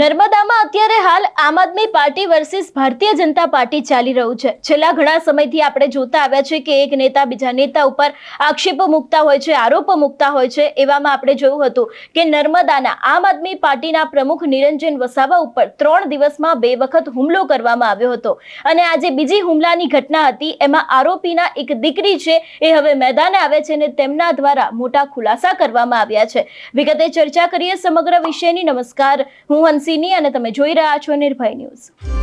નર્મદામાં અત્યારે હાલ આમ આદમી party versus Bharatiya Janata party ચાલી રહ્યું છે. છેલ્લા ઘણા સમયથી આપણે જોતા આવ્યા છે કે એક નેતા બીજા નેતા ઉપર આક્ષેપો મૂકતા હોય છે, આરોપો મૂકતા હોય છે, એવામાં આપણે જોયું હતું કે નર્મદાના આમ આદમી પાર્ટીના પ્રમુખ નિરંજન વસાવા ઉપર ત્રણ દિવસમાં બે વખત હુમલો કરવામાં આવ્યો હતો. અને આજે બીજી હુમલાની ઘટના હતી, એમાં આરોપીના એક દીકરી છે, એ હવે મેદાને આવે છે અને તેમના દ્વારા મોટા ખુલાસા કરવામાં આવ્યા છે. વિગતે ચર્ચા કરીએ સમગ્ર વિષયની. નમસ્કાર, હું હંસિની અને તમે જોઈ રહ્યા છો નિર્ભય ન્યૂઝ.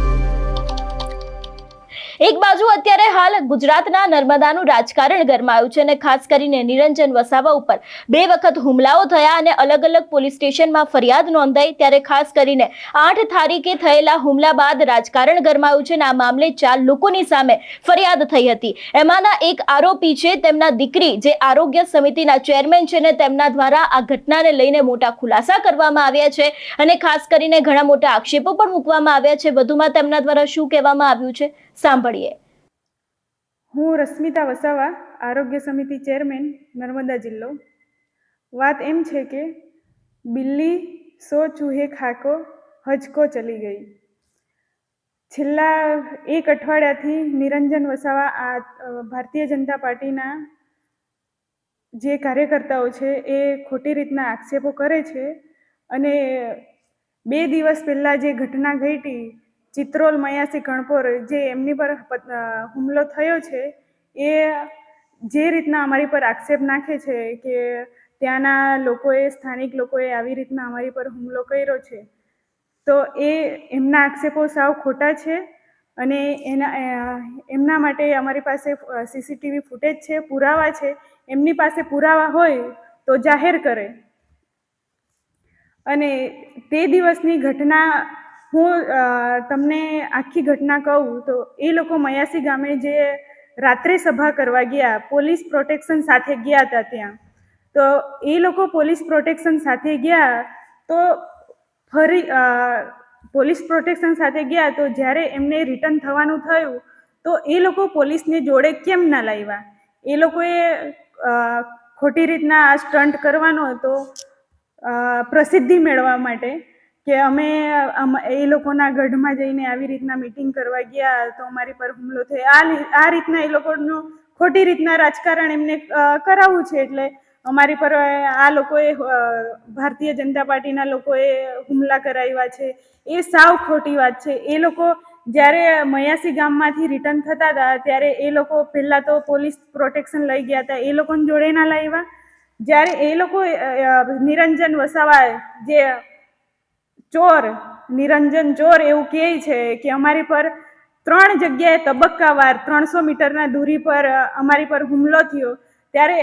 એક બાજુ અત્યારે હાલ ગુજરાતના નર્મદાનું રાજકારણ ગરમાયું છે અને ખાસ કરીને નિરંજન વસાવા ઉપર બે વખત હુમલાઓ થયા અને અલગ અલગ પોલીસ સ્ટેશનમાં ફરિયાદ નોંધાઈ. ત્યારે ખાસ કરીને આઠ તારીખે થયેલા હુમલા બાદ રાજકારણ ગરમાયું છે અને આ મામલે ચાર લોકોની સામે ફરિયાદ થઈ હતી. એમાંના એક આરોપી છે, તેમના દીકરી જે આરોગ્ય સમિતિના ચેરમેન છે ને તેમના દ્વારા આ ઘટનાને લઈને મોટા ખુલાસા કરવામાં આવ્યા છે અને ખાસ કરીને ઘણા મોટા આક્ષેપો પણ મૂકવામાં આવ્યા છે. વધુમાં તેમના દ્વારા શું કહેવામાં આવ્યું છે? સાંભળીએ હું રશ્મિતા વસાવા, આરોગ્ય સમિતિ ચેરમેન, નર્મદા જિલ્લો. વાત એમ છે કે, બિલ્લી સો ચૂહે ખાકો, હજકો ચલી ગઈ. છેલ્લા એક અઠવાડિયાથી નિરંજન વસાવા આ ભારતીય જનતા પાર્ટીના જે કાર્યકર્તાઓ છે એ ખોટી રીતના આક્ષેપો કરે છે અને બે દિવસ પહેલાં જે ઘટના ઘટી ચિત્રોલ, મયાસી, ગણપોર જે એમની પર હુમલો થયો છે, એ જે રીતના અમારી પર આક્ષેપ નાખે છે કે ત્યાંના લોકોએ, સ્થાનિક લોકોએ આવી રીતના અમારી પર હુમલો કર્યો છે, તો એ એમના આક્ષેપો સાવ ખોટા છે અને એના એમના માટે અમારી પાસે સીસીટીવી ફૂટેજ છે, પુરાવા છે, એમની પાસે પુરાવા હોય તો જાહેર કરે. અને તે દિવસની ઘટના હું તમને આખી ઘટના કહું તો એ લોકો મયાસી ગામે જે રાત્રે સભા કરવા ગયા, પોલીસ પ્રોટેક્શન સાથે ગયા હતા ત્યાં. તો એ લોકો પોલીસ પ્રોટેક્શન સાથે ગયા તો ફરી પોલીસ પ્રોટેક્શન સાથે ગયા તો જ્યારે એમને રિટર્ન થવાનું થયું તો એ લોકો પોલીસને જોડે કેમ ના લાવ્યા? એ લોકોએ ખોટી રીતના આ સ્ટન્ટ કરવાનો હતો પ્રસિદ્ધિ મેળવવા માટે. કે અમે એ લોકોના ગઢમાં જઈને આવી રીતના મિટિંગ કરવા ગયા તો અમારી પર હુમલો થયો. આ રીતના એ લોકોનું ખોટી રીતના રાજકારણ એમને કરાવવું છે એટલે અમારી પર આ લોકોએ ભારતીય જનતા પાર્ટીના લોકોએ હુમલા કરાવ્યા છે. એ સાવ ખોટી વાત છે. એ લોકો જ્યારે મયાસી ગામમાંથી રિટર્ન થતા હતા, ત્યારે એ લોકો પહેલાં તો પોલીસ પ્રોટેક્શન લઈ ગયા હતા. એ લોકોને જોડે ના લાવ્યા. જ્યારે એ લોકો નિરંજન વસાવા જે ચોર, નિરંજન ચોર એવું કહે છે કે અમારી પર ત્રણ જગ્યાએ તબક્કાવાર ત્રણસો મીટરના દૂરી પર અમારી પર હુમલો થયો. ત્યારે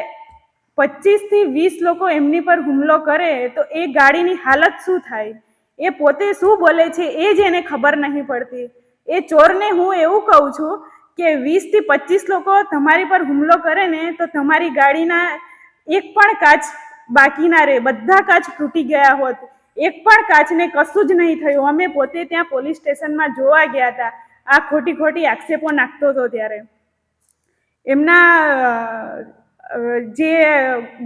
પચીસથી વીસ લોકો એમની પર હુમલો કરે તો એ ગાડીની હાલત શું થાય? એ પોતે શું બોલે છે એ જ એને ખબર નહીં પડતી. એ ચોરને હું એવું કહું છું કે વીસથી પચીસ લોકો તમારી પર હુમલો કરે ને તો તમારી ગાડીના એક પણ કાચ બાકી ના રહે. બધા કાચ તૂટી ગયા હોત. એક પણ કાચને કશું જ નહીં થયું. અમે પોતે ત્યાં પોલીસ સ્ટેશનમાં જોવા ગયા હતા. આ ખોટી ખોટી આક્ષેપો નાખતો હતો ત્યારે. એમના જે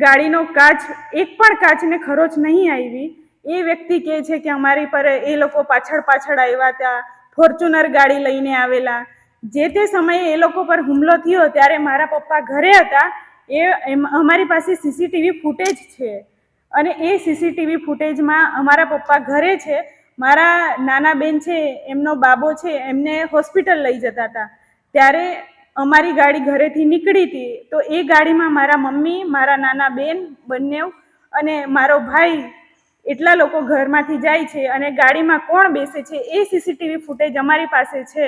ગાડીનો કાચ, એક પણ કાચને ખરોચ નહીં આવી. એ વ્યક્તિ કહે છે કે અમારી પર એ લોકો પાછળ પાછળ આવ્યા હતા. ફોર્ચ્યુનર ગાડી લઈને આવેલા. જે તે સમયે એ લોકો પર હુમલો થયો ત્યારે મારા પપ્પા ઘરે હતા. એ અમારી પાસે સીસીટીવી ફૂટેજ છે. અને એ સીસીટીવી ફૂટેજમાં અમારા પપ્પા ઘરે છે. મારા નાના બેન છે, એમનો બાબો છે, એમને હોસ્પિટલ લઈ જતા હતા. ત્યારે અમારી ગાડી ઘરેથી નીકળી હતી. તો એ ગાડીમાં મારા મમ્મી, મારા નાના બેન બંને અને મારો ભાઈ એટલા લોકો ઘરમાંથી જાય છે અને ગાડીમાં કોણ બેસે છે એ સીસીટીવી ફૂટેજ અમારી પાસે છે.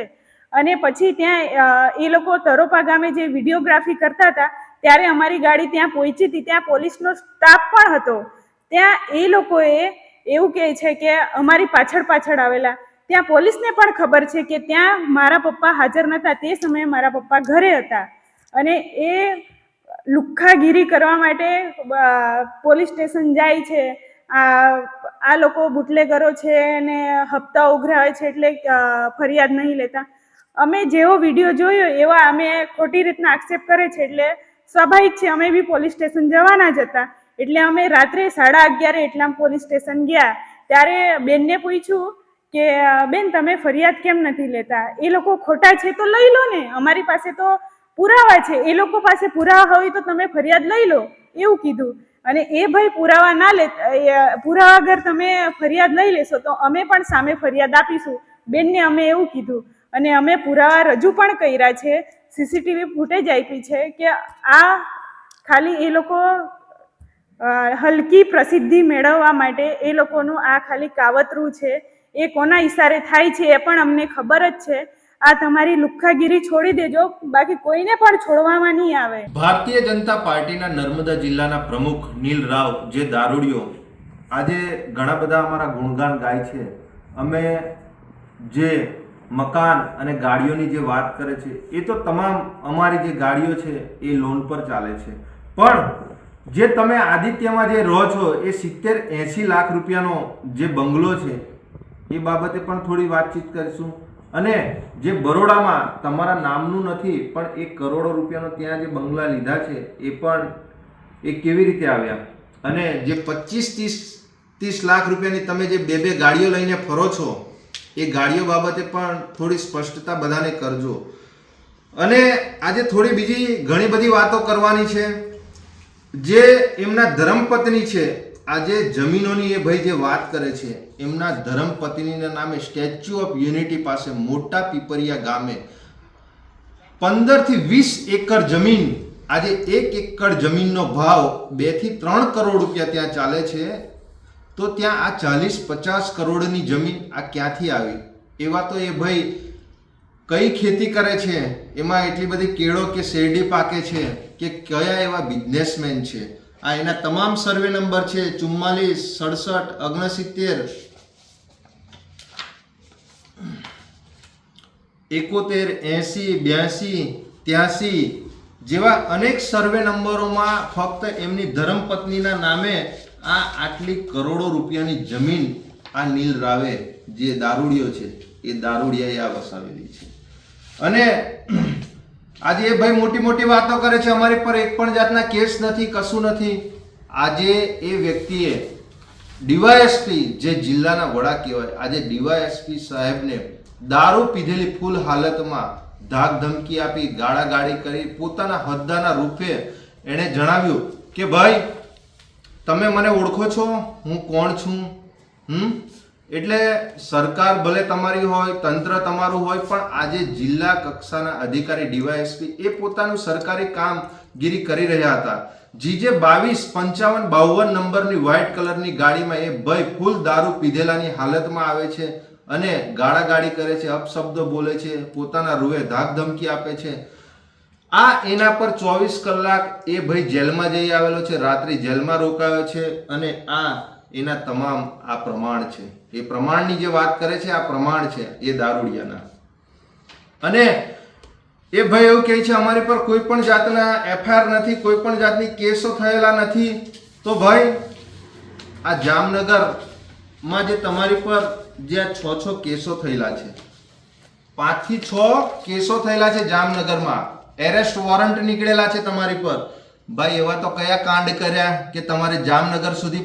અને પછી ત્યાં એ લોકો તરોપા ગામે જે વિડીયોગ્રાફી કરતા હતા, ત્યારે અમારી ગાડી ત્યાં પહોંચી હતી. ત્યાં પોલીસનો સ્ટાફ પણ હતો. ત્યાં એ લોકોએ એવું કહે છે કે અમારી પાછળ પાછળ આવેલા. ત્યાં પોલીસને પણ ખબર છે કે ત્યાં મારા પપ્પા હાજર નહોતા તે સમયે મારા પપ્પા ઘરે હતા. અને એ લુખ્ખાગીરી કરવા માટે પોલીસ સ્ટેશન જાય છે. આ આ લોકો બુટલેગરો છે અને હપ્તા ઉઘરાવે છે એટલે ફરિયાદ નહીં લેતા. અમે જેવો વીડિયો જોયો, એવા અમે ખોટી રીતના આક્ષેપ કરે છે એટલે સ્વાભાવિક છે, અમે બી પોલીસ સ્ટેશન જવાના જ હતા. એટલે અમે રાત્રે સાડા અગિયારે એટલામાં પોલીસ સ્ટેશન ગયા. ત્યારે બેનને પૂછ્યું કે, બેન, તમે ફરિયાદ કેમ નથી લેતા? એ લોકો ખોટા છે તો લઈ લો ને. અમારી પાસે તો પુરાવા છે. એ લોકો પાસે પુરાવા હોય તો તમે ફરિયાદ લઈ લો. એવું કીધું. અને એ ભાઈ પુરાવા ના લે પુરાવા અગર તમે ફરિયાદ લઈ લેશો તો અમે પણ સામે ફરિયાદ આપીશું. બેનને અમે એવું કીધું. અને અમે પુરાવા રજૂ પણ કર્યા છે. સીસીટીવી ફૂટેજ આપી છે કે આ ખાલી એ લોકો હલકી પ્રસિદ્ધિ મેળવવા માટે એ લોકોનું આ ખાલી કાવતરું છે, એ કોના ઈશારે થાય છે એ પણ અમને ખબર જ છે. આ તમારી લુખ્ખાગીરી છોડી દેજો, બાકી કોઈને પણ છોડવામાં નહીં આવે. ભારતીય જનતા પાર્ટીના નર્મદા જિલ્લાના પ્રમુખ નીલ રાવ જે દારૂડિયો આજે ઘણા બધા અમારા ગુણગાન ગાય છે. અમે જે મકાન અને ગાડીઓની જે વાત કરે છે, એ તો તમામ અમારી જે ગાડીઓ છે એ લોન પર ચાલે છે. પણ જે તમે આદિત્યમાં જે રહો છો, એ સિત્તેર એંસી લાખ રૂપિયાનો જે બંગલો છે, એ બાબતે પણ થોડી વાતચીત કરીશું. અને જે બરોડામાં તમારા નામનું નથી, પણ એક કરોડો રૂપિયાનો ત્યાં જે બંગલા લીધા છે, એ પણ એ કેવી રીતે આવ્યા? અને જે પચીસ ત્રીસ ત્રીસ લાખ રૂપિયાની તમે જે બે બે ગાડીઓ લઈને ફરો છો, એ ગાડીઓ બાબતે પણ થોડી સ્પષ્ટતા બધાને કરજો. અને આજે થોડી બીજી ઘણી બધી વાતો કરવાની છે. જે એમના ધર્મપત્ની છે આજે જમીનોની એ ભાઈ જે વાત કરે છે, એમના ધર્મપત્નીના નામે સ્ટેચ્યુ ઓફ યુનિટી પાસે મોટા પીપરિયા ગામે પંદરથી વીસ એકર જમીન, આજે એક એકર જમીનનો ભાવ બેથી ત્રણ કરોડ રૂપિયા ત્યાં ચાલે છે, તો ત્યાં આ ચાલીસ પચાસ કરોડની જમીન આ ક્યાંથી આવી? એવા તો એ ભાઈ કઈ ખેતી કરે છે? એમાં એટલી બધી કેળો કે શેરડી પાકે છે કે કયા એવા બિઝનેસમેન છે? આ એના તમામ સર્વે નંબર છે, ચુમ્માલીસ, સડસઠ, ઓગણસિત્તેર. એકોતેર, એંસી, બ્યાસી, ત્યાસી જેવા અનેક સર્વે નંબરોમાં ફક્ત એમની ધર્મપત્નીના નામે આ આટલી કરોડો રૂપિયાની જમીન આ નીલ રાવે જે દારૂડિયો છે, એ દારૂડિયાએ આ વસાવેલી છે. અને આજે એ ભાઈ મોટી મોટી વાતો કરે છે, અમારી પર એક પણ જાતના કેસ નથી, કશું નથી. આજે એ વ્યક્તિએ ડીવાયએસપી, જે જિલ્લાના વડા કહેવાય, આજે ડીવાયએસપી સાહેબને દારૂ પીધેલી ફૂલ હાલતમાં ધાક ધમકી આપી, ગાળાગાળી કરી, પોતાના હોદ્દાના રૂપે એણે જણાવ્યું કે, ભાઈ, તમે મને ઓળખો છો? હું કોણ છું? હમ? એટલે સરકાર ભલે તમારી હોય, તંત્ર તમારું હોય, પણ આજે જિલ્લા કક્ષાના અધિકારી ડીવાયએસપી એ પોતાનું સરકારી કામગીરી કરી રહ્યા હતા. જીજે બાવીસ, પંચાવન, બાવન નંબરની વ્હાઇટ કલરની ગાડીમાં એ ભય, ફૂલ દારૂ પીધેલાની હાલતમાં આવે છે અને ગાળાગાળી કરે છે, અપશબ્દો બોલે છે, પોતાના રૂએ ધાક ધમકી આપે છે. આ એના પર ચોવીસ કલાક એ ભાઈ જેલમાં જઈ આવેલો છે, રાત્રિ જેલમાં રોકાયો છે અને આ એના તમામ આ પ્રમાણ છે. એ પ્રમાણની જે વાત કરે છે, આ પ્રમાણ છે, એ દારૂડિયાના. અને એ ભાઈ એવું કહે છે, અમારી પર કોઈ પણ જાતના એફઆઈઆર નથી, કોઈ પણ જાતની કેસો થયેલા નથી. તો ભાઈ, આ જામનગરમાં જે તમારી પર જે આ છ છ કેસો થયેલા છે, પાંચથી છ કેસો થયેલા છે જામનગરમાં. એરેસ્ટ વોરંટ નીકળેલા છે તમારી પર. ભાઈ, એવા તો કયા કાંડ કર્યા કે તમારે જામનગર સુધી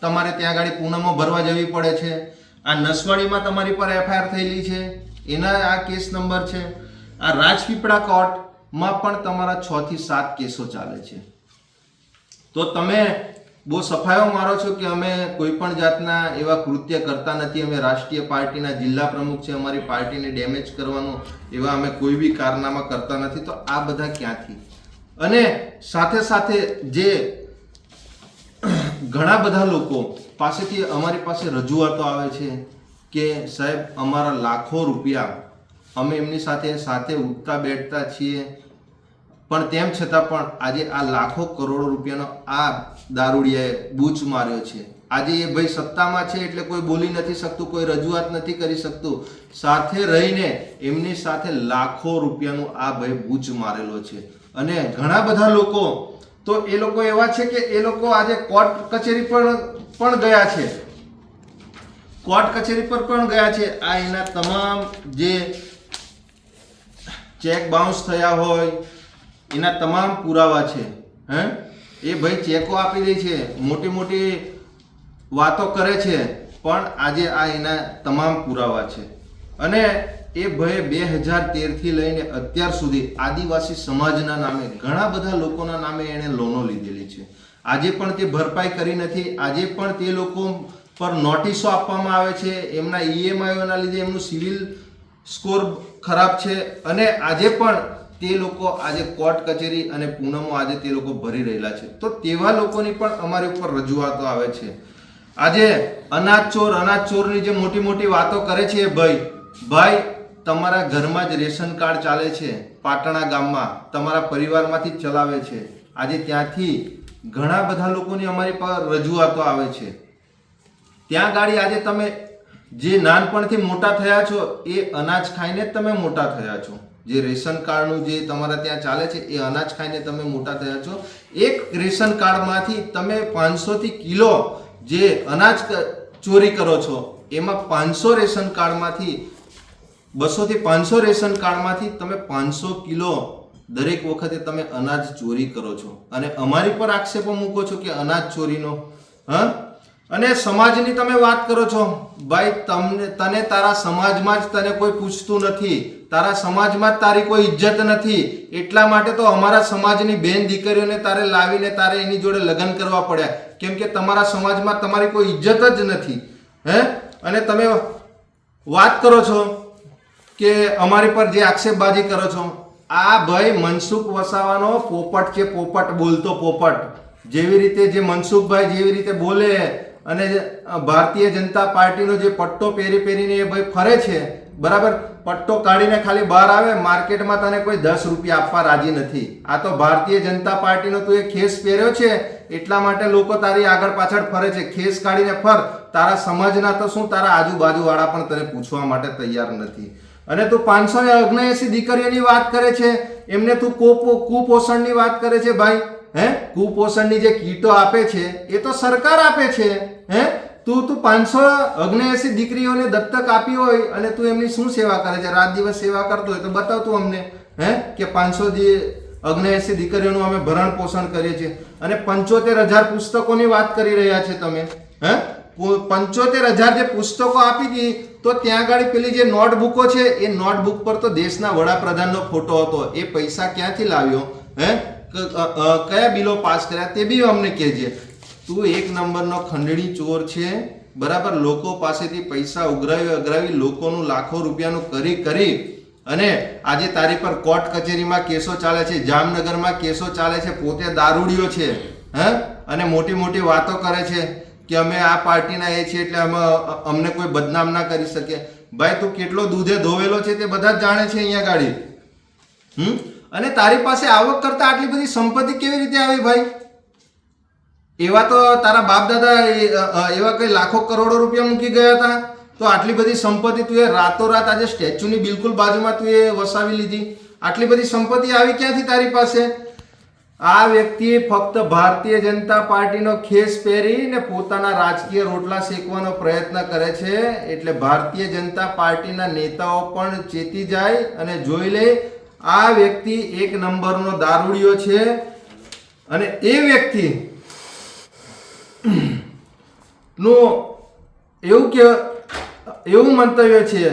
તમારે ત્યાં આગળ પૂનમો ભરવા જવી પડે છે. આ નસવાડીમાં તમારી પર એફઆઈઆર થયેલી છે. એના આ કેસ નંબર છે. આ રાજપીપળા કોર્ટમાં પણ તમારા છ થી સાત કેસો ચાલે છે. તો તમે બહુ સફાયો મારો છો કે અમે કોઈ પણ જાતના એવા કૃત્ય કરતા નથી. અમે રાષ્ટ્રીય પાર્ટીના જિલ્લા પ્રમુખ છે. અમારી પાર્ટીને ડેમેજ કરવાનું એવા અમે કોઈ બી કારનામા કરતા નથી. તો આ બધા ક્યાંથી? અને સાથે સાથે જે ઘણા બધા લોકો પાસેથી અમારી પાસે રજૂઆતો આવે છે કે, સાહેબ, અમારા લાખો રૂપિયા અમે એમની સાથે સાથે ઉઠતા બેઠતા છીએ. પણ તેમ છતાં પણ આજે આ લાખો કરોડો રૂપિયાનો આ દારૂડિયાએ બૂચ માર્યો છે. આજે એ ભાઈ સત્તામાં છે એટલે કોઈ બોલી નથી શકતું, કોઈ રજૂઆત નથી કરી શકતું. સાથે રહીને એમની સાથે લાખો રૂપિયાનું આ ભાઈ બૂચ મારેલો છે. અને ઘણા બધા લોકો તો એ લોકો એવા છે કે એ લોકો આજે કોર્ટ કચેરી પર પણ ગયા છે. કોર્ટ કચેરી પર પણ ગયા છે. આ એના તમામ જે ચેક બાઉન્સ થયા હોય, એના તમામ પુરાવા છે. હે? એ ભાઈ ચેકો આપી દે છે. મોટી મોટી વાતો કરે છે. પણ આજે આ એના તમામ પુરાવા છે. અને એ ભયે બે હજાર તેરથી લઈને અત્યાર સુધી આદિવાસી સમાજના નામે ઘણા બધા લોકોના નામે એણે લોનો લીધેલી છે. આજે પણ તે ભરપાઈ કરી નથી. આજે પણ તે લોકો પર નોટિસો આપવામાં આવે છે. એમના ઈએમઆઈઓના લીધે એમનું સિવિલ સ્કોર ખરાબ છે. અને આજે પણ તે લોકો આજે કોર્ટ કચેરી અને પૂનમો આજે તે લોકો ભરી રહેલા છે. તો તેવા લોકોની પણ અમારી ઉપર રજૂઆતો આવે છે. આજે અનાજ ચોર અનાજ ચોરની જે મોટી મોટી વાતો કરે છે એ ભાઈ ભાઈ તમારા ઘરમાં જ રેશન કાર્ડ ચાલે છે, પાટણા ગામમાં, તમારા પરિવારમાંથી ચલાવે છે. આજે ત્યાંથી ઘણા બધા લોકોની અમારી પર રજૂઆતો આવે છે. ત્યાં ગાડી આજે તમે જે નાનપણથી મોટા થયા છો, એ અનાજ ખાઈને તમે મોટા થયા છો. જે રેશન કાર્ડનું જે તમારા ત્યાં ચાલે છે, એ અનાજ ખાઈને તમે મોટા થયા છો. એક રેશન કાર્ડમાંથી તમે પાંચસોથી કિલો જે અનાજ ચોરી કરો છો, એમાં પાંચસો રેશન કાર્ડમાંથી બસોથી પાંચસો રેશન કાર્ડમાંથી તમે પાંચસો કિલો દરેક વખતે તમે અનાજ ચોરી કરો છો. અને અમારી પર આક્ષેપો મૂકો છો કે અનાજ ચોરીનો. હા? અને સમાજની તમે વાત કરો છો, ભાઈ, તમને, તને તારા સમાજમાં જ તને કોઈ પૂછતું નથી. તારા સમાજમાં જ તારી કોઈ ઇજ્જત નથી. એટલા માટે તો અમારા સમાજની બેન દીકરીઓને તારે લાવીને તારે એની જોડે લગ્ન કરવા પડ્યા. કેમ કે તમારા સમાજમાં તમારી કોઈ ઇજ્જત જ નથી. હે? અને તમે વાત કરો છો કે અમારી પર જે આક્ષેપબાજી કરો છો, આ ભાઈ મનસુખ વસાવાનો પોપટ છે પોપટ બોલતો પોપટ. જેવી રીતે જે મનસુખભાઈ જેવી રીતે બોલે અને ભારતીય જનતા પાર્ટીનો જે પટ્ટો પહેરી પહેરીને એ ભાઈ ફરે છે, બરાબર? પટ્ટો કાઢીને ખાલી બહાર આવે, માર્કેટમાં તને કોઈ દસ રૂપિયા આપવા રાજી નથી. આ તો ભારતીય જનતા પાર્ટીનો તું એ ખેસ પહેર્યો છે, એટલા માટે લોકો તારી આગળ પાછળ ફરે છે. ખેસ કાઢીને ફર. તારા સમાજના તો શું? તારા આજુબાજુવાળા પણ તને પૂછવા માટે તૈયાર નથી. અને તું પાંચસો ને ઓગણએસી દીકરીઓની વાત કરે છે, એમને તું કુપો કુપોષણની વાત કરે છે ભાઈ? હે? કુપોષણની જે કીટો આપે છે, એ તો સરકાર આપે છે. હે? તું તું પાંચસો ઓગણએસી દીકરીઓને દત્તક આપી હોય અને તું એમની શું સેવા કરે છે? રાત દિવસ સેવા કરતો હોય તો બતાવ તું અમને. હે? કે પાંચસો ઓગણએસી દીકરીઓનું અમે ભરણ પોષણ કરીએ છીએ. અને પંચોતેર હજાર પુસ્તકોની વાત કરી રહ્યા છે તમે. હે? પંચોતેર હજાર જે પુસ્તકો આપી હતી, તો ત્યાં આગળ પેલી જે નોટબુકો છે, એ નોટબુક પર તો દેશના વડાપ્રધાનનો ફોટો હતો. એ પૈસા ક્યાંથી લાવ્યો? હે? કયા બિલો પાસ કર્યા? તે બી અમને કહેજે. તું એક નંબરનો ખંડણી ચોર છે. બરાબર? લોકો પાસેથી પૈસા ઉઘરાવી અઘરાવી લોકોનું લાખો રૂપિયાનું કરી કરી. અને આજે તારી પર કોર્ટ કચેરીમાં કેસો ચાલે છે, જામનગરમાં કેસો ચાલે છે, પોતે દારૂડિયો છે. હ? અને મોટી મોટી વાતો કરે છે. કે અમે આ પાર્ટીના એ છીએ એટલે અમે, અમને કોઈ બદનામ ના કરી શકે. ભાઈ, તું કેટલો દૂધે ધોવેલો છે તે બધા જ જાણે છે અહીંયા ગાડી. હમ? અને તારી પાસે આવક કરતા આટલી બધી સંપત્તિ કેવી રીતે આવી ભાઈ? એવા તો તારા બાપ દાદા એવા કઈ લાખો કરોડો રૂપિયા મૂકી ગયા હતા. તો આટલી બધી સંપત્તિ તું એ રાતોરાત આજે સ્ટેચ્યુની બિલકુલ બાજુમાં તું એ વસાવી લીધી. આટલી બધી સંપત્તિ આવી ક્યાંથી તારી પાસે? આ વ્યક્તિ ફક્ત ભારતીય જનતા પાર્ટીનો ખેસ પહેરીને પોતાના રાજકીય રોટલા શેકવાનો પ્રયત્ન કરે છે, એટલે ભારતીય જનતા પાર્ટીના નેતાઓ પણ ચેતી જાય અને જોઈ લે, આ વ્યક્તિ એક નંબરનો દારૂડિયો છે. અને એ વ્યક્તિ નું એવું કે, એવું મંતવ્ય છે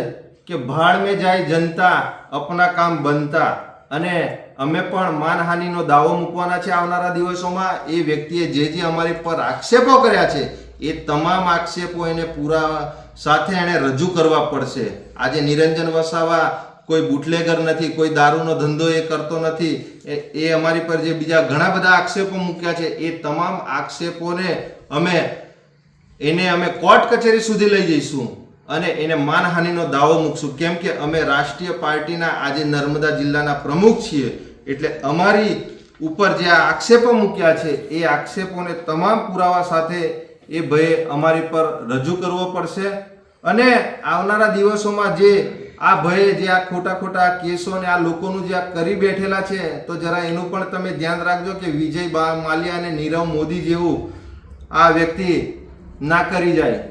કે ભાડ મેં જાય જનતા, અપના કામ બનતા અને અમે પણ માનહાનિનો દાવો મૂકવાના છે આવનારા દિવસોમાં. એ વ્યક્તિએ જે જે અમારી પર આક્ષેપો કર્યા છે, એ તમામ આક્ષેપો એને પૂરા સાથે એણે રજૂ કરવા પડશે. આજે નિરંજન વસાવા કોઈ બુટલેગર નથી, કોઈ દારૂનો ધંધો એ કરતો નથી. એ- એ અમારી પર જે બીજા ઘણા બધા આક્ષેપો મૂક્યા છે, એ તમામ આક્ષેપોને અમે, એને અમે કોર્ટ કચેરી સુધી લઈ જઈશું અને એને માનહાનિનો દાવો મૂકશું. કેમ કે અમે રાષ્ટ્રીય પાર્ટીના આજે નર્મદા જિલ્લાના પ્રમુખ છીએ. એટલે અમારી ઉપર જે આક્ષેપો મૂક્યા છે, એ આક્ષેપોને તમામ પુરાવા સાથે એ ભયે અમારી પર રજૂ કરવો પડશે અને આવનારા દિવસોમાં જે આ ભયે જે આ ખોટા ખોટા કેસો ને આ લોકોનું જે આ કરી બેઠેલા છે, તો જરા એનું પણ તમે ધ્યાન રાખજો કે વિજય માલ્યા અને નીરવ મોદી જેવું આ વ્યક્તિ ના કરી જાય.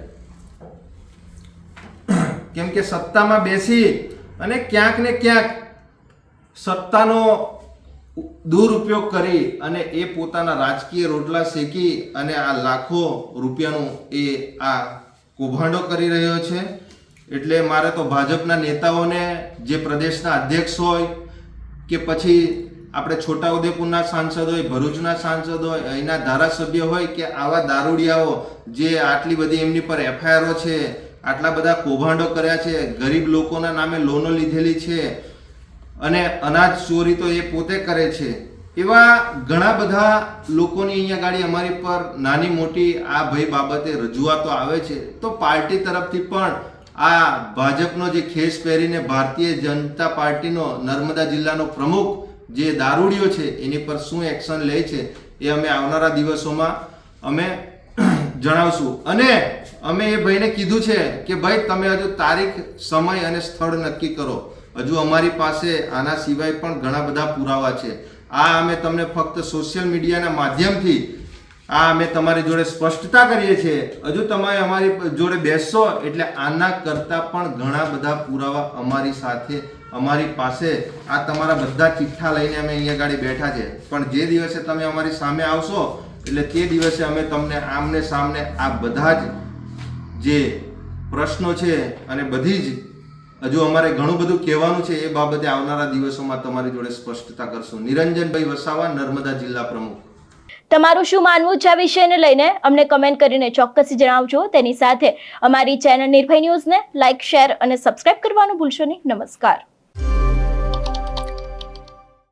કેમ કે સત્તામાં બેસી અને ક્યાંક ને ક્યાંક સત્તાનો દુરુપયોગ કરી અને એ પોતાના રાજકીય રોટલા શેકી અને આ લાખો રૂપિયાનું એ આ કૌભાંડો કરી રહ્યો છે. એટલે મારે તો ભાજપના નેતાઓને, જે પ્રદેશના અધ્યક્ષ હોય, કે પછી આપણે છોટાઉદેપુરના સાંસદ હોય, ભરૂચના સાંસદ હોય, અહીંના ધારાસભ્ય હોય, કે આવા દારૂડિયાઓ જે આટલી બધી એમની પર એફઆઈઆરો છે, આટલા બધા કૌભાંડો કર્યા છે, ગરીબ લોકોના નામે લોનો લીધેલી છે અને અનાજ ચોરી તો એ પોતે કરે છે. એવા ઘણા બધા લોકોની અહીંયા ગાડી અમારી પર નાની મોટી આ ભાઈ બાબતે રજૂઆતો આવે છે. તો પાર્ટી તરફથી પણ આ ભાજપનો જે ખેસ પહેરીને ભારતીય જનતા પાર્ટીનો નર્મદા જિલ્લાનો પ્રમુખ જે દારૂડિયો છે, એની પર શું એક્શન લે છે એ અમે આવનારા દિવસોમાં અમે જણાવશું. અને અમે એ ભાઈને કીધું છે કે ભાઈ તમે હજુ તારીખ, સમય અને સ્થળ નક્કી કરો. હજુ અમારી પાસે આના સિવાય પણ ઘણા બધા પુરાવા છે. આ અમે તમને ફક્ત સોશિયલ મીડિયાના માધ્યમથી આ અમે તમારી જોડે સ્પષ્ટતા કરીએ છીએ. હજુ તમે અમારી જોડે બેસશો એટલે આના કરતાં પણ ઘણા બધા પુરાવા અમારી સાથે, અમારી પાસે આ તમારા બધા ચિઠ્ઠા લઈને અમે અહીંયા ગાડી બેઠા છે. પણ જે દિવસે તમે અમારી સામે આવશો, એટલે તે દિવસે અમે તમને આમને સામને આ બધા જ જે પ્રશ્નો છે અને બધી જ હજુ અમારે ઘણું બધું કહેવાનું છે એ બાબતે આવનારા દિવસોમાં તમારી જોડે સ્પષ્ટતા કરશું. નિરંજનભાઈ વસાવા, નર્મદા જિલ્લા પ્રમુખ. તમારું શું માનવું છે આ વિષયને લઈને? અમને કમેન્ટ કરીને ચોક્કસ જણાવજો. તેની સાથે અમારી ચેનલ નિર્ભય ન્યૂઝને લાઇક શેર અને સબસ્ક્રાઇબ કરવાનું ભૂલશો નહીં. નમસ્કાર.